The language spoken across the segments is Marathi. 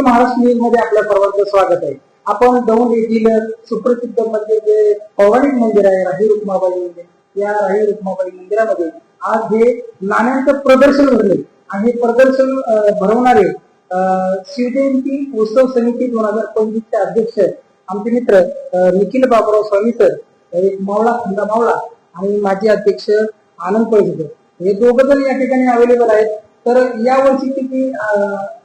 सत्य महाराष्ट्र न्यूजमध्ये आपल्या सर्वांचं स्वागत आहे. आपण दौंड येथील सुप्रसिद्ध म्हणजे जे पौराणिक मंदिर आहे राही रुक्माबाई मंदिर. या राही रुक्माबाई मंदिरामध्ये आज हे नाण्यांचं प्रदर्शन भरले आणि हे प्रदर्शन भरवणारे शिवजयंती उत्सव समिती दोन हजार पंचवीस चे अध्यक्ष आमचे मित्र निखिल बाबराव स्वामी सर एक मावळा खंदा मावळा आणि माजी अध्यक्ष आनंद पैसे हे दोघ जण या ठिकाणी अवेलेबल आहेत. तर या किती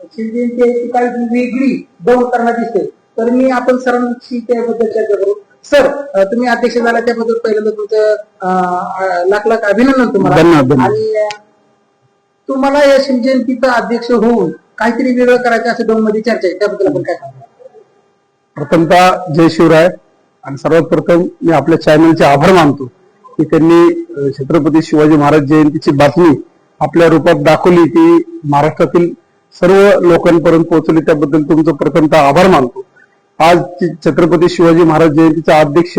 जी अं, शिवजयंती आहे ती काही वेगळी करण्यात दिसते तर मी आपण सरांशी त्याबद्दल चर्चा करू. सर तुम्ही अध्यक्ष झाला त्याबद्दल पहिल्यांदा तुमचं लाख लाख अभिनंदन तुम्हाला. आणि तुम्हाला या शिवजयंतीचा अध्यक्ष होऊन काहीतरी वेगळं करायचं असं दोन मध्ये चर्चा आहे त्याबद्दल आपण काय प्रथमतः जय शिवराय. आणि सर्वात प्रथम मी आपल्या चॅनलचे आभार मानतो की त्यांनी छत्रपती शिवाजी महाराज जयंतीची बातमी आपल्या रूपात दाखवली ती महाराष्ट्रातील सर्व लोकांपर्यंत पोहोचली. त्याबद्दल तुमचं प्रथमतः आभार मानतो. आज छत्रपती शिवाजी महाराज जयंतीचा अध्यक्ष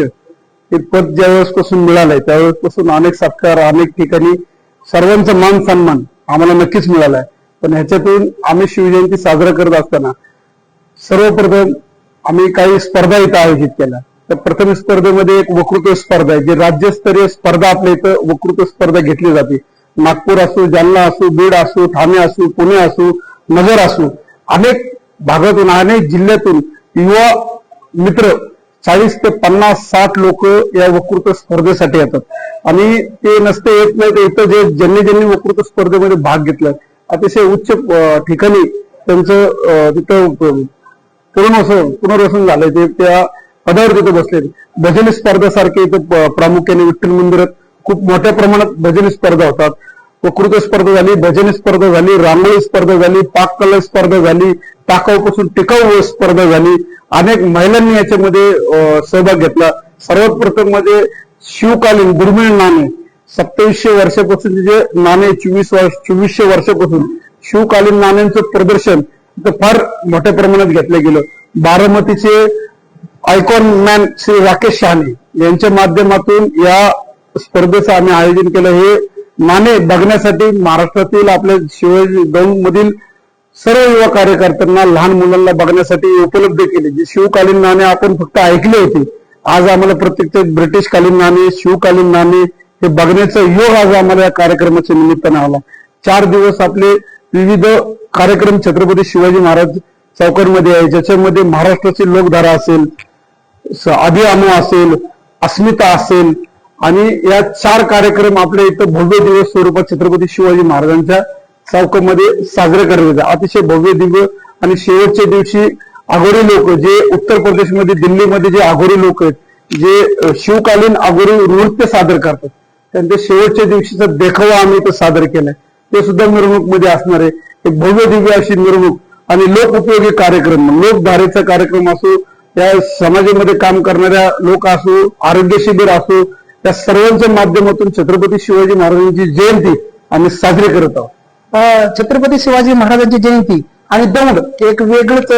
हे पद ज्यावेळेस पासून मिळालंय त्यावेळेस पासून अनेक सत्कार अनेक ठिकाणी सर्वांचा मान सन्मान आम्हाला नक्कीच मिळालाय. पण ह्याच्यातून आम्ही शिवजयंती साजरा करत असताना सर्वप्रथम आम्ही काही स्पर्धा इथं आयोजित केल्या. तर प्रथम स्पर्धेमध्ये एक वक्तृत्व स्पर्धा आहे जी राज्यस्तरीय स्पर्धा आपल्या इथं वक्तृत्व स्पर्धा घेतली जाते. नागपूर असो जालना असो बीड असो ठाणे असो पुणे असो नगर असून अनेक भागातून अनेक जिल्ह्यातून युवा मित्र चाळीस ते पन्नास साठ लोक या वक्तृत्व स्पर्धेसाठी येतात. आणि ते नसते येत नाही तर इथं जे ज्यांनी ज्यांनी वक्तृत्व स्पर्धेमध्ये भाग घेतलाय अतिशय उच्च ठिकाणी त्यांचं अं, तिथं पुनर्वसन पुनर्वसन झालंय. ते त्या पदावर तिथे बसले भजनी स्पर्धेसारखे इथं प्रामुख्याने विठ्ठल मंदिरात खूप मोठ्या प्रमाणात भजनी स्पर्धा होतात. वकृत स्पर्धा झाली भजन स्पर्धा झाली रांगोळी स्पर्धा झाली पाककला स्पर्धा झाली टाकाऊपासून टिकाऊ स्पर्धा झाली. अनेक महिलांनी याच्यामध्ये सहभाग घेतला. सर्वात प्रथम म्हणजे शिवकालीन दुर्मिळ नाणे. सत्तावीसशे वर्षापासून जे नाणे चोवीस वर्ष चोवीसशे वर्षापासून शिवकालीन नाण्यांचं प्रदर्शन फार मोठ्या प्रमाणात घेतलं गेलं. बारामतीचे आयकॉन मॅन श्री राकेश शहाणे यांच्या माध्यमातून या स्पर्धेचं आम्ही आयोजन केलं. हे नाणे बघण्यासाठी महाराष्ट्रातील आपल्या शिवाजी दौंड मधील सर्व युवा कार्यकर्त्यांना लहान मुलांना बघण्यासाठी उपलब्ध केले जे शिवकालीन नाणे आपण फक्त ऐकले होते. आज आम्हाला प्रत्यक्ष ब्रिटिश कालीन नाणे शिवकालीन नाणे हे बघण्याचा योग आज आम्हाला या कार्यक्रमाच्या निमित्तानं आला. चार दिवस आपले विविध कार्यक्रम छत्रपती शिवाजी महाराज चौकांमध्ये आहे ज्याच्यामध्ये महाराष्ट्राची लोकधारा असेल स- असेल अस्मिता असेल आणि या चार कार्यक्रम आपल्या इथं भव्य दिवस स्वरूपात छत्रपती शिवाजी महाराजांच्या चौकामध्ये साजरे करण्यात येतात. अतिशय भव्य दिव्य आणि शेवटच्या दिवशी आघोरी लोक जे उत्तर प्रदेशमध्ये दिल्लीमध्ये जे आघोरी लोक आहेत जे शिवकालीन आघोरी नृत्य सादर करतात त्यांच्या शेवटच्या दिवशीचा देखावा आम्ही इथं सादर केलाय. ते सुद्धा मिरवणूकमध्ये असणार आहे. एक भव्य दिव्य अशी मिरवणूक आणि लोक उपयोगी कार्यक्रम लोकधारेचा कार्यक्रम असो या समाजामध्ये काम करणाऱ्या लोक असो आरोग्य शिबिर असो त्या सर्वांच्या माध्यमातून छत्रपती शिवाजी महाराजांची जयंती आम्ही साजरी करत आहोत. छत्रपती शिवाजी महाराजांची जयंती आणि दौंड एक वेगळंच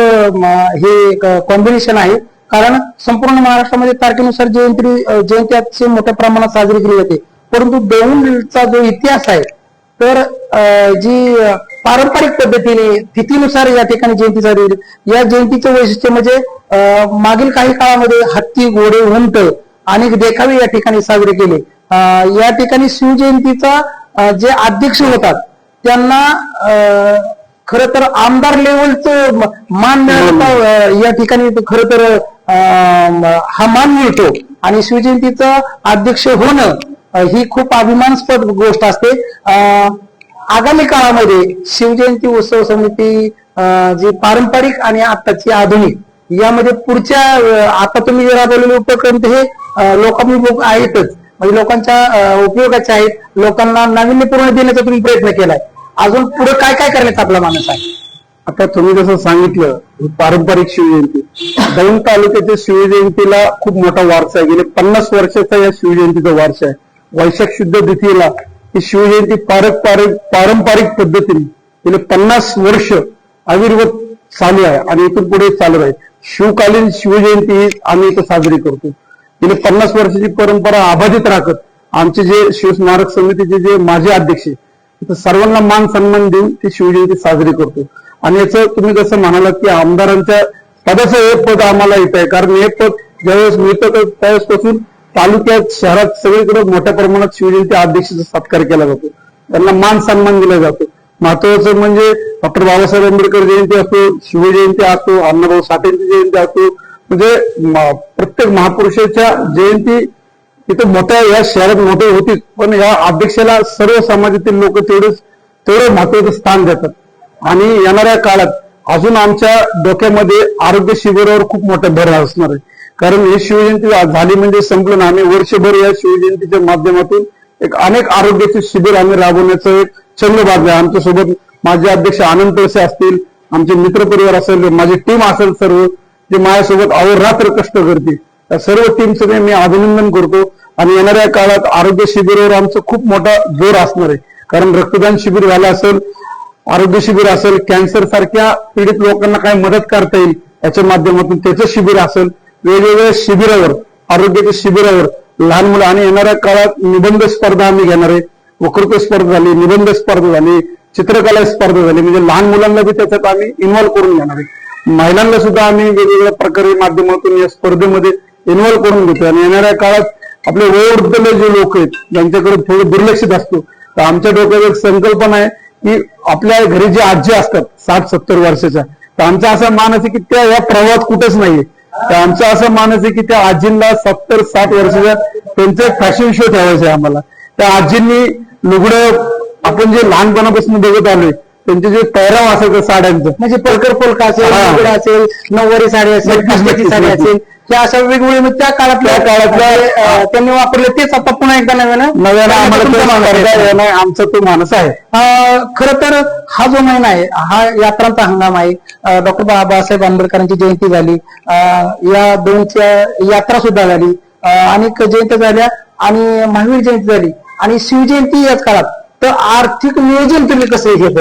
हे एक कॉम्बिनेशन आहे. कारण संपूर्ण महाराष्ट्रामध्ये तारखेनुसार जयंती जयंती अतिशय मोठ्या प्रमाणात साजरी केली जाते. परंतु दौंडचा जो इतिहास आहे तर अं, जी पारंपरिक पद्धतीने तिथीनुसार या ठिकाणी जयंती साजरी या जयंतीचं वैशिष्ट्य म्हणजे अं, मागील काही काळामध्ये हत्ती घोडे उंट अनेक देखावे या ठिकाणी साजरे केले. या ठिकाणी शिवजयंतीचा जे अध्यक्ष होतात त्यांना खर तर आमदार लेवलचं मान मिळवता या ठिकाणी खर तर हा मान मिळतो. आणि शिवजयंतीचं अध्यक्ष होणं ही खूप अभिमानास्पद गोष्ट असते. आगामी काळामध्ये शिवजयंती उत्सव समिती जी पारंपरिक आणि आताची आधुनिक यामध्ये पुढच्या आता तुम्ही जे राबवलेले उपक्रम ते हे अं, लोकाभिमुख आहेतच. म्हणजे लोकांच्या उपयोगाचे आहेत. लोकांना नाविन्यपूर्ण देण्याचा तुम्ही प्रयत्न केलाय. अजून पुढे काय काय करण्याचा आपला मानस आहे? आता तुम्ही जसं सांगितलं पारंपरिक शिवजयंती दौंड तालुक्याच्या शिवजयंतीला खूप मोठा वारसा आहे. गेले पन्नास वर्षाचा या शिवजयंतीचा वारसा आहे. वैशाख शुद्ध द्वितीयेला ही शिवजयंती पारंपरिक पारंपरिक पद्धतीने गेले पन्नास वर्ष आविर्भूत चालू आहे आणि इथून पुढे चालू आहे शिवकालीन शिवजयंती आम्ही इथं साजरी करतो. गेले पन्नास वर्षाची परंपरा अबाधित राखत आमचे जे शिवस्मारक समितीचे जे माजी अध्यक्ष आहे, सर्वांना मान सन्मान देऊन ती शिवजयंती साजरी करतो. आणि याचं तुम्ही जसं म्हणालात की आमदारांच्या पदाचं हे पद आम्हाला येत आहे. कारण हे पद ज्यावेळेस मिळतं त्यावेळेस त्यावेळेसपासून तालुक्यात शहरात सगळीकडे मोठ्या प्रमाणात शिवजयंती अध्यक्षाचा सत्कार केला जातो. त्यांना मान सन्मान दिला जातो. महत्वाचं म्हणजे डॉक्टर बाबासाहेब आंबेडकर जयंती असो शिवजयंती असो अण्णाभाऊ साठेंची जयंती असो म्हणजे प्रत्येक महापुरुषाच्या जयंती इथं मोठ्या या शहरात मोठे होतीच. पण या अध्यक्षाला सर्व समाजातील लोक तेवढेच तेवढं महत्वाचं स्थान देतात. आणि येणाऱ्या काळात अजून आमच्या डोक्यामध्ये आरोग्य शिबिरावर खूप मोठा भर असणार आहे. कारण ही शिवजयंती झाली म्हणजे संपलं आम्ही वर्षभर या शिवजयंतीच्या माध्यमातून एक अनेक आरोग्याचे शिबिर आम्ही राबवण्याचं एक छंद बातम्या. आमच्यासोबत माझे अध्यक्ष आनंद तळसे असतील आमचे मित्रपरिवार असेल माझी टीम असेल सर्व जे माझ्यासोबत अहोरात्र कष्ट करते त्या सर्व टीमचं मी अभिनंदन करतो. आणि येणाऱ्या काळात आरोग्य शिबिरावर आमचं खूप मोठा जोर असणार आहे. कारण रक्तदान शिबिर झालं असेल आरोग्य शिबिर असेल कॅन्सर सारख्या पीडित लोकांना काय मदत करता येईल याच्या माध्यमातून त्याचं शिबिर असेल. वेगवेगळ्या शिबिरावर आरोग्याच्या शिबिरावर लहान मुलं आणि येणाऱ्या काळात निबंध स्पर्धा आम्ही घेणार आहे. वक्तृत्व स्पर्धा झाली निबंध स्पर्धा झाली चित्रकला स्पर्धा झाली. म्हणजे लहान मुलांना बी त्याच्यात आम्ही इन्व्हॉल्व्ह करून घेणार आहे. महिलांना सुद्धा आम्ही वेगवेगळ्या प्रकारे माध्यमातून या स्पर्धेमध्ये इन्व्हॉल्व्ह करून घेतो आणि येणाऱ्या काळात आपले वयोवृद्धले जे लोक आहेत ज्यांच्याकडे थोडं दुर्लक्षित असतो तर आमच्या डोक्यात एक संकल्पना आहे की आपल्या घरी जे आजी असतात साठ सत्तर वर्षाच्या तर आमचा असा मानस आहे की त्या या प्रवाहात कुठेच नाहीये. तर आमचा असं मानस आहे की त्या आजींना सत्तर साठ वर्षाच्या त्यांचे फॅशन शो ठेवायचे आहे आम्हाला. त्या आजींनी लुगडं आपण जे लहानपणापासून बघत आलोय त्यांचे जे पैराव असायचं साड्यांचं. म्हणजे परकर पोलका असेल हा. लुगडं असेल नऊवारी साडी असेल नक्कीच, काश्मीरी नक्कीच, साडी नक्कीच. असेल त्या अशा वेगवेगळे म्हणजे त्या काळातल्या त्या काळातल्या, जे, अं, त्यांनी वापरले तेच आता पुन्हा एकदा नव्यानं. नव्यानं आम्हाला तुमचा आमचा तो मानस आहे. खर तर हा जो महिना आहे हा यात्रांचा हंगाम आहे. डॉक्टर बाबासाहेब आंबेडकरांची जयंती झाली. अं, या दोनच्या यात्रा सुद्धा झाली. अं, अनेक जयंत्या झाल्या आणि महावीर जयंती झाली. आणि शिवजयंती याच काळात तर आर्थिक नियोजन तुम्ही कसं हे